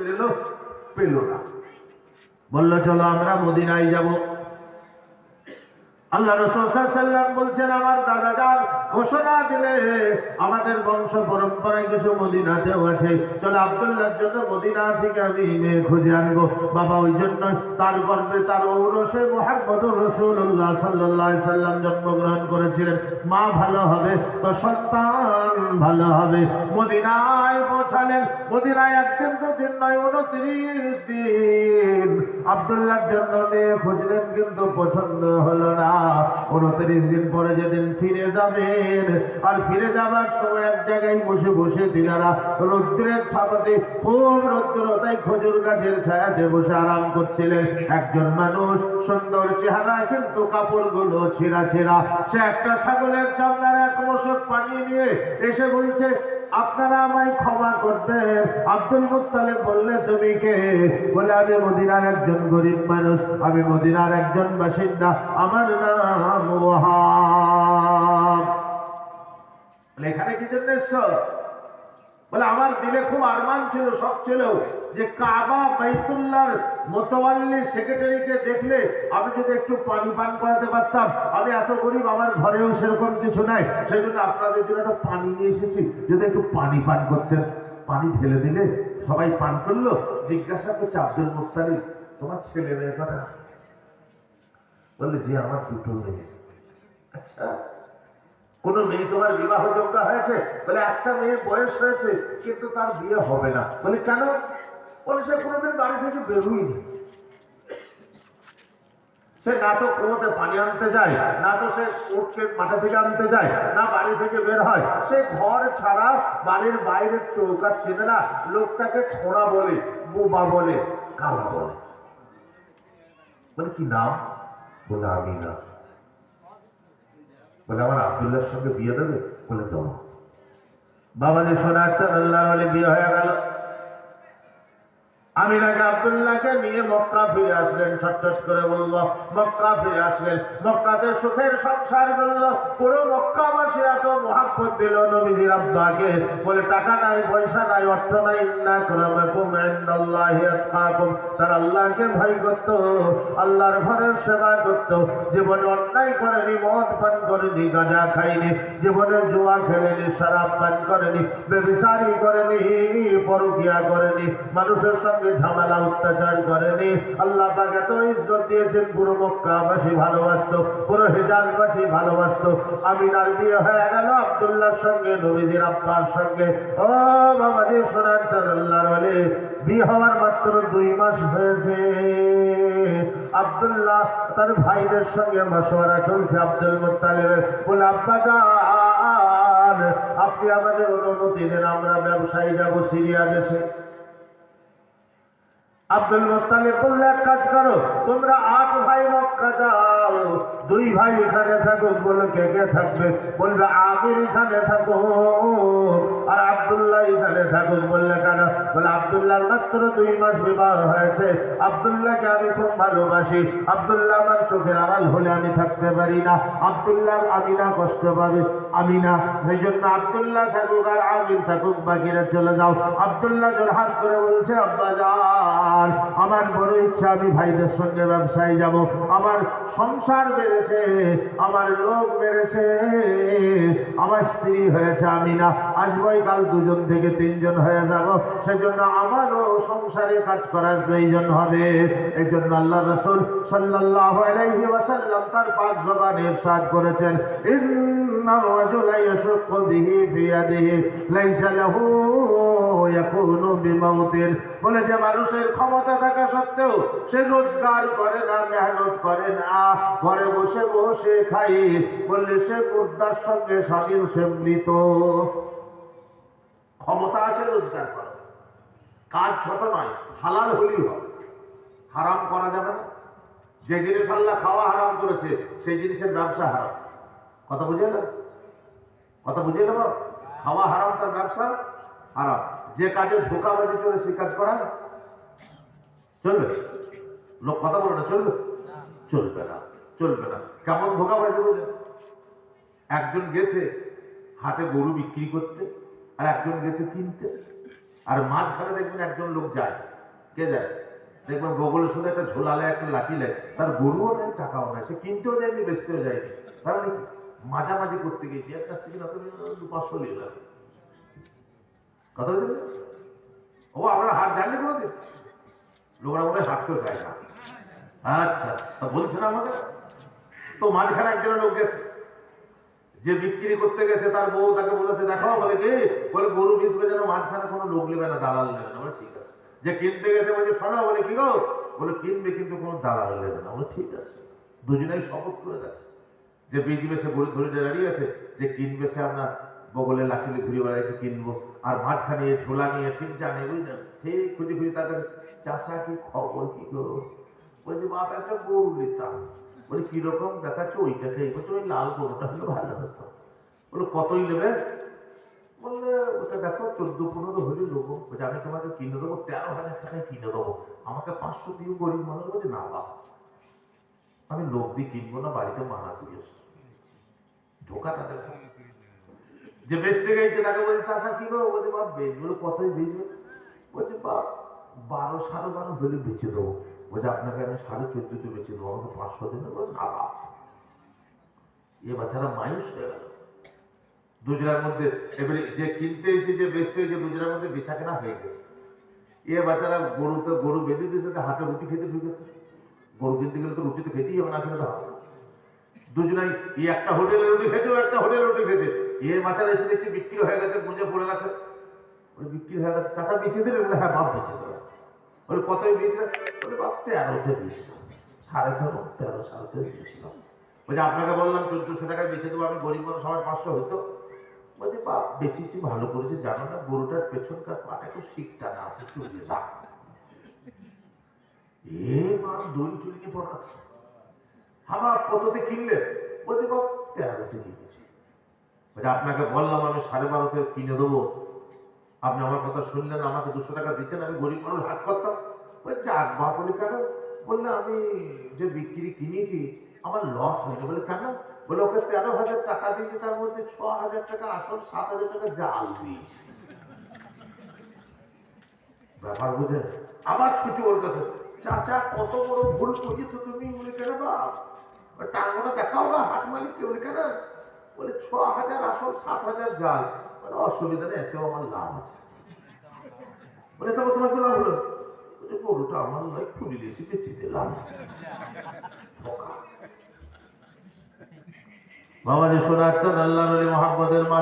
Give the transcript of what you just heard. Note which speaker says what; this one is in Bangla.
Speaker 1: না। বলল চলো আমরা মদিনায় যাব। আল্লাহ রসুল সাল্লাম বলছেন আমার দাদা যান। ঘোষণা দিলে আমাদের বংশ পরম্পরায় কিছু মদিনাতেও আছে। চলো আবদুল্লাহর জন্য মদিনা থেকে আমি মেয়ে খুঁজে আনব। বাবা ওই জন্য তার গর্বে তার ঔরসে মোহাম্মদ রসুল্লাহ সাল্লাহ সাল্লাম জন্মগ্রহণ করেছিলেন। মা ভালো হবে, তো সন্তান ভালো হবে। মদিনায় পৌঁছালেন, মদিনায় একদিন দিন নয়, উনত্রিশ দিন। আবদুল্লাহর জন্য মেয়ে খুঁজলেন, কিন্তু পছন্দ হলো না। উনত্রিশ দিন পরে যেদিন ফিরে যাবেন আর ফিরে যাবার সময় এক জায়গায় বসে বসে তিনারা রৌদ্রের ছাপাতে খুব রৌদ্র, তাই খজুর গাছের ছায়াতে বসে আরাম করছিলেন। একজন মানুষ সুন্দর চেহারা কিন্তু কাপড়গুলো ছেঁড়া ছেঁড়া। সে একটা ছাগলের চামড়ার এক মশক পানি নিয়ে এসে বলছে, আপনারা আমায় ক্ষমা করবেন। আব্দুল মুত্তালিব বললে, তুমি কে? বলে, আমি মদিনার একজন গরিব মানুষ। আমি মদিনার একজন বাসিন্দা। আমার নাম ওয়াহাব এখানে কি জন্য এসছো? বলে, আমার দিলে খুব আরমান ছিল, শখ ছিল যে কাবা বাইতুল্লাহর মোতাল্লি সেক্রেটারিকে দেখলে আমি যদি একটু পানি পান করাতে পারতাম, আমি এত গরিব, আমার ঘরেও সেরকম কিছু নাই। সেই জন্য আপনাদের জন্য একটা পানি নিয়ে এসেছি, যদি একটু পানি পান করতেন। পানি ঢেলে দিলে সবাই পান করল, জিজ্ঞাসা করছে, আব্দুল মুক্তালিব তোমার ছেলে মেয়ে কটা? বললে যে আমার দুটো মেয়ে। আচ্ছা। কোন মেয়ে তোমার বিবাহ যোগ্য হয়েছে? বলে, একটা মেয়ে বয়স হয়েছে, কিন্তু তার বিয়ে হবে না। বলে, কেন? বলে, সে কোনোদিন বাড়ি থেকে বেরোয়নি। সে না তো কুয়োতে পানি আনতে যায়, না তো সে উঠকে মাঠে থেকে আনতে যায়, না বাড়ি থেকে বের হয়। সে ঘর ছাড়া বাড়ির বাইরের চৌকাট চেনে না লোক তাকে খোঁড়া বলে, বোবা বলে, কালা বলে। মানে কি নাম? বলে আমি না বলে, আমার আবদুল্লাহর সঙ্গে বিয়ে দেবে? বলে, দেব বাবা যে শোনাচ্ছেন আল্লাহ বলে বিয়ে হয়ে গেল। আমি নাকি আবদুল্লাহকে নিয়ে মক্কা ফিরে আসলেন ছটছট করে বলল, মক্কা ফিরে আসলেন। মক্কাতে সুখের সংসার করল। পুরো মক্কাবাসী এত দিল নবীজির আব্বাকে। বলে, টাকা নাই, পয়সা নাই, অর্থ নাই তার আল্লাহকে ভয় করত, আল্লাহর ঘরের সেবা করত। জীবনে অন্যায় করেনি, মদ পান করেনি, গাঁজা খাইনি জীবনে জুয়া খেলেনি, শরাব পান করেনি বেবিসারি করেনি, পরকিয়া করেনি। মানুষের সঙ্গে ঝামেলা, অত্যাচার করেনি আল্লাহ ইজ্জত দিয়েছেন, পুরো মক্কাবাসী ভালোবাসতো, পুরো হেজাজবাসী ভালোবাসতো। বিয়ে হয়ে গেল, আব্দুল্লাহর সঙ্গে আব্বার সঙ্গে। ও বলে বিয়ে হওয়ার মাত্র দুই মাস হয়েছে। আব্দুল্লাহ তার ভাইদের সঙ্গে মশওয়ারা চলছে আব্দুল মুত্তালিবের। বলে, আব্বা আপনি আমাদের অনুমতি দেন, আমরা ব্যবসায়ী যাব সিরিয়া দেশে। আব্দুল মোত্তালিব বললে, এক কাজ করো, তোমরা আট ভাই মক্কা যাও দুই ভাই এখানে থাকুক বলে কে কে থাকবে? বলবে, আমির এখানে থাকো আর আব্দুল্লাহ এখানে থাকুক। বললে, কেন? বলে আব্দুল্লাহর মাত্র দুই মাস বিবাহ হয়েছে। আব্দুল্লাহকে আমি খুব ভালোবাসি। আব্দুল্লাহ আমার চোখের আড়াল হলে আমি থাকতে পারি না। আবদুল্লাহর আমি না কষ্ট পাবে। আমিনা সেই জন্য আব্দুল্লাহ থাকুক আর আমির থাকুক, বাকিরা চলে যাও। আবদুল্লাহ আব্দুল্লাহ জোরহাত করে বলছে, আব্বা যান, আমার বড় ইচ্ছা, আমি ভাইদের সঙ্গে ব্যবসায় যাব। আমার সংসার বেড়েছে, আমার লোক বেড়েছে, আমার স্ত্রী হয়েছে আমি না আসবই কাল দুজন থেকে তিনজন হয়ে যাব। সেজন্য আমারও সংসারে কাজ করার প্রয়োজন হবে। এই জন্য আল্লাহ রসুল সাল্লাহ তার পাক জবানে ইরশাদ করেছেন রাজুলা ইয়াশুক্কু বিহি ফি ইয়াদিহি লাইসা লাহু ইয়াকুনু বিমাউতিন বলে যে মানুষের ক্ষমতা থাকা সত্ত্বেও সে রোজগার করে না, মেহনত করে না। ঘরে বসে বসে খাই, বললে সে মুর্দার সঙ্গে স্বামীর সে মৃত। ক্ষমতা আছে রোজগার করা কাজ ছোট নয়, হালাল হলেই হবে। হারাম করা যাবে না। যে জিনিস আল্লাহ খাওয়া হারাম করেছে, সেই জিনিসের ব্যবসা হারাম। কথা বুঝে না কথা বুঝে নেব, খাওয়া হারাম তার ব্যবসা, হারাম। যে কাজে ধোকাবাজি চলে সেই কাজ করা। চলবে? লোক কথা বলে না, চলবে? চলবে না চলবে না। কেমন ধোকাবাজি বলে একজন গেছে হাটে গরু বিক্রি করতে আর একজন গেছে কিনতে। আর মাঝখানে দেখবেন একজন লোক যায়। কে যায়? দেখবেন বগলের শুধু একটা ঝোলালে, একটা লাঠি লেয় তার গরুও নেই, টাকাও নেই। সে কিনতেও যায়নি, বেচতেও যায়নি। তার মানে? মাঝামাঝি করতে গেছি এক কাছ থেকে না তুমি দু পাঁচশো নিয়ে নেবে। কথা বলছেন ও আমরা হাট জানলে কোনোদিন? লোকরা মনে হাঁটতেও চায় না। আচ্ছা তা বলছেন আমাদের? তো মাঝখানে একজন লোক গেছে। যে বিক্রি করতে গেছে, তার বউ তাকে বলেছে, দেখো বলে কি? বলে গরু বেচবে যেন মাঝখানে কোনো লোক নেবে না, দালাল নেবে না। বলে, ঠিক আছে। যে কিনতে গেছে বলছে, শোনো। বলে, কি গো? বলে, কিনবে কিন্তু কোনো দালাল নেবে না। বলে, ঠিক আছে। দুজনেই শপথ করে গেছে যে বেচবে সে গরু ধরে দাঁড়িয়ে আছে, যে কিনবে সে আমরা বগলে লাঠিলে ঘুরে বেড়াইছে, কিনবো। আর মাঝখানে ঝোলা নিয়ে ঠিক জানে বুঝলেন ঠিক খুঁজে খুঁজে তার কাছে, চাষা, কি খবর? কি করো বলছি, বাপ, একটা গরু নিতাম। বলে কীরকম দেখাচ্ছে, ওইটাকে বলছে ওই লাল গরুটা হলে ভালো হতো। বলে, কতই নেবে? বললে, ওটা দেখো, চোদ্দ পনেরো হলে নেব। বলছে, আমি তোমাকে কিনে দেবো, তেরো হাজার টাকায় কিনে দেবো। আমাকে পাঁচশো দিয়ে গরিব মানুষ। বলছে, না বাপ আমি লোক দিয়ে কিনবো না, বাড়িতে মানা দিয়েছ ঢোকাটা দেখো যে বেচতে গেছে তাকে বলছে চাষা কি গো? বলছে, বাপ বেচবে বলে কতই বেচবে? বলছে, বাপ, বারো, সাড়ে বারো হলে বেচে দেবো। বলছে, আপনাকে আমি সাড়ে চোদ্দতে বেচে দেবো, আমাকে পাঁচশো দিন বলে না, বাপ। এ বাচ্চারা মায়ুস হয়ে গেল। দুজনের মধ্যে এবারে যে কিনতে এসে যে বেচতে এসে দুজনের মধ্যে বেচা কেনা হয়ে গেছে। এ বাচ্চারা গরু তো গরু বেঁধে দিয়েছে, হাটে রুটি খেতে ঢুকেছে। গরু কিনতে গেলে তো রুটি তো খেতেই হবে, না খেলে তো হবে না। দুজনাই ই একটা হোটেলে রুটি খেয়েছে একটা হোটেলে রুটি খেয়েছে। এ বাচ্চারা এসে দেখছে বিক্রি হয়ে গেছে, গুঁজে পড়ে গেছে। বলে, বিক্রি হয়ে গেছে, চাচা বেঁচে দিলে? বলে হ্যাঁ বাপ বেঁচে দেবে বলে, কতই বেঁচে বলে, বাপ, তেরোতে বেচলাম সাড়ে তেরো তেরো, সাড়ে বেচলাম বলছে, আপনাকে বললাম, চোদ্দশো টাকায় বেচে দেবো, আমি গরিব মানুষ, আমার পাঁচশো হতো বলছে, বাপ, বেচেছি, ভালো করেছে, জানো না, গরুটার পেছনকার পাটা একটু শিক টানা আছে চুলিয়ে যা এ মা দই চুলিকে চড়াচ্ছে আমার কততে কিনলে? বলছে, বাপ তেরোতে কিনেছি আপনাকে বললাম আমি সাড়ে বারোতে কিনে দেবো। আপনি আমার কথা শুনলেন, আমাকে দুশো টাকা দিতেন, আমি গরিব মানুষ, হাট করতাম। ওই যাক বা বলে, কেন? বললে, আমি যে বিক্রি কিনেছি, আমার লস হয়নি। বলে, কেন? বলে, ওকে তেরো হাজার টাকা দিয়েছি, তার মধ্যে ছ হাজার টাকা আসল, সাত হাজার টাকা জাল দিয়েছি। ব্যাপার বুঝে আবার ছুটি ওর কাছে। চাচা, কত বড় ভুল করেছ তুমি বলে কেন বাপ টাকাটা দেখাও না, হাট মালিককে বলে কেন? বলে, ছ হাজার আসল, সাত হাজার জাল। মানে অসুবিধা নেই, এতেও আমার লাভ আছে। বলে, তারপর তোমার কি লাভ হলো? গরুটা আমার নয়, খুলি দিয়েছি, বেঁচে দিলাম। বাবা যে শোনাচ্ছেন আল্লাহ নবী মোহাম্মদের মা